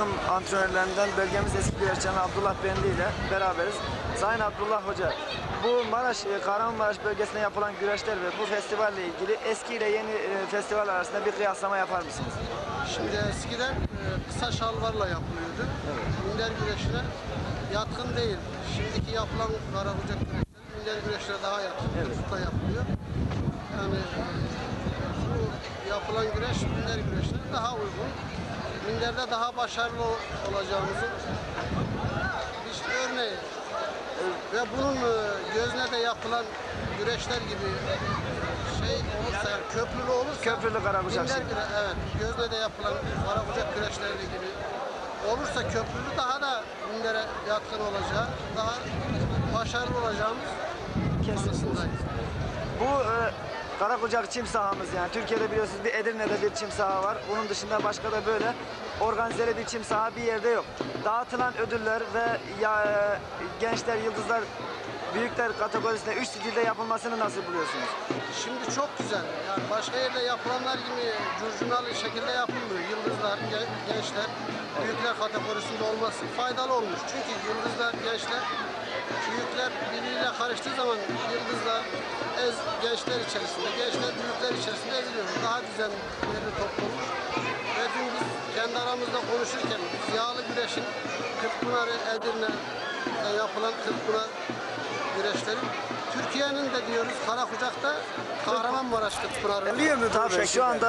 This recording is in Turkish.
takım antrenörlerinden bölgemiz eski güreşçisi Abdullah Bendi ile beraberiz. Sayın Abdullah Hoca, bu Maraş, e, Kahramanmaraş bölgesinde yapılan güreşler ve bu festivalle ilgili eski ile yeni e, festival arasında bir kıyaslama yapar mısınız? Şimdi eskiden e, kısa şalvarla yapılıyordu. Minder güreşine yatkın değil. Şimdiki yapılan karabucak güreşleri minder güreşine daha yatkın. Evet. Kırkta yapılıyor. Yani bu yapılan güreş minder güreşine daha uygun. Minderde daha başarılı olacağımızın bir örneği. Ve bunun e, gözne de yapılan güreşler gibi şey olursa, yani köprülü olursa Köprülü güre- evet, gözle de yapılan karabucak güreşleri gibi olursa köprülü daha da mindere yatkın olacağı, daha başarılı olacağımız kanısındayız. Bu e, Karakucak çim sahamız yani Türkiye'de biliyorsunuz bir Edirne'de bir çim saha var. Bunun dışında başka da böyle organizeli bir çim saha bir yerde yok. Dağıtılan ödüller ve ya, e, gençler, yıldızlar, büyükler kategorisinde 3 stilde yapılmasını nasıl buluyorsunuz? Şimdi çok güzel. Yani başka yerde yapılanlar gibi curcunalı şekilde yapılmıyor. Yıldızlar, gen- gençler, büyükler kategorisinde olması faydalı olmuş. Çünkü yıldızlar, gençler, büyükler birbiriyle karıştığı zaman yıldızlar ez gençler içerisinde, gençler büyükler içerisinde eziliyor. Daha düzenli toplulmuş. Ve dün biz kendi aramızda konuşurken biz yağlı güreşin Kırkpınar'ı Edirne'de yapılan Kırkpınar güreşlerin Türkiye'nin de diyoruz Karakucak'ta Kahramanmaraş Kırkpınar'ı. Tabii şu anda